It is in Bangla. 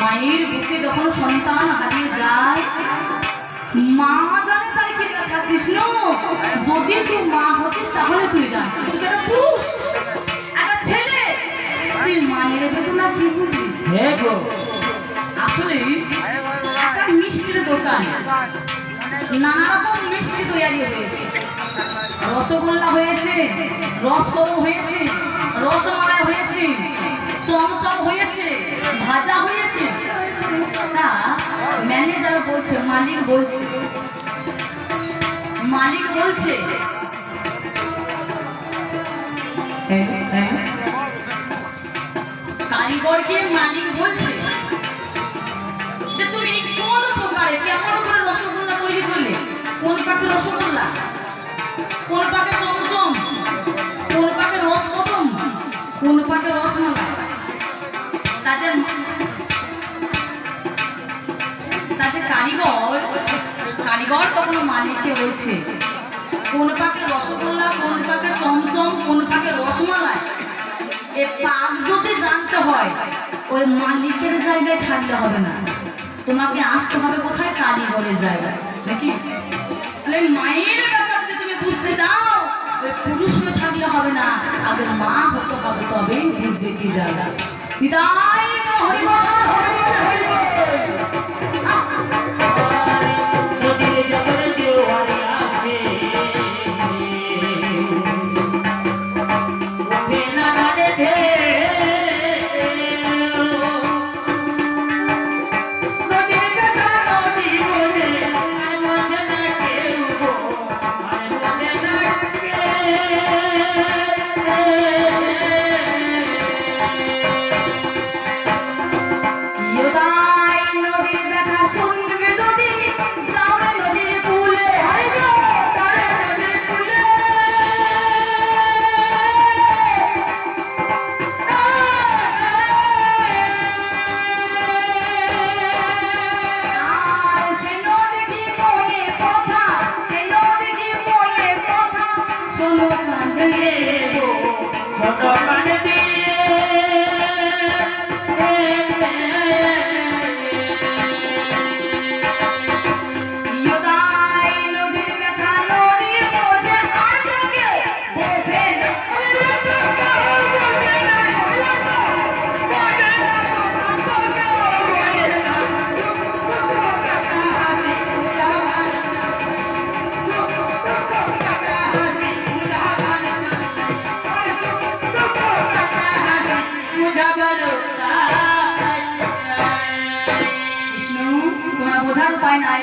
মায়ের বুকে যখন সন্তান হারিয়ে যায় মা জানে তাই কি কথা কৃষ্ণ যদি তুই মা হতিস তাহলে তুই তো একটা ছেলে তুই মায়ের বেদনা কি আসলে একটা মিষ্টির দোকান নানা রকম মিষ্টি তৈরি হয়েছে। রসগোল্লা হয়েছে রসকদম হয়েছে রসমালাই হয়েছে হ্যাঁ, হ্যাঁ। কারিগরকে মালিক বলছে তুমি কোন প্রকারে কেমন করে রসগোল্লা তৈরি করলে? কোন পাকে রসগোল্লা? তাদের কারিগর কারিগর তখন মালিককে বলছে, কোন পাকে রসগোল্লা, কোন পাকে চমচম, কোন পাকে রসমালাই, এ পাক যদি জানতে হয়, ওই মালিকের জায়গায় থাকলে হবে না। তোমাকে আসতে হবে কোথায়? কারিগরের জায়গায়। নাকি? তাহলে মায়ের ব্যাপার যদি তুমি বুঝতে যাও ওই পুরুষ থাকলে হবে না, আগে মা হতে হবে তবে বুঝবে কি জায়গা। বিদায় শোনো কান্দে ভগবান ছোট কৃষ্ণ তোমরা বোঝার উপায় নাই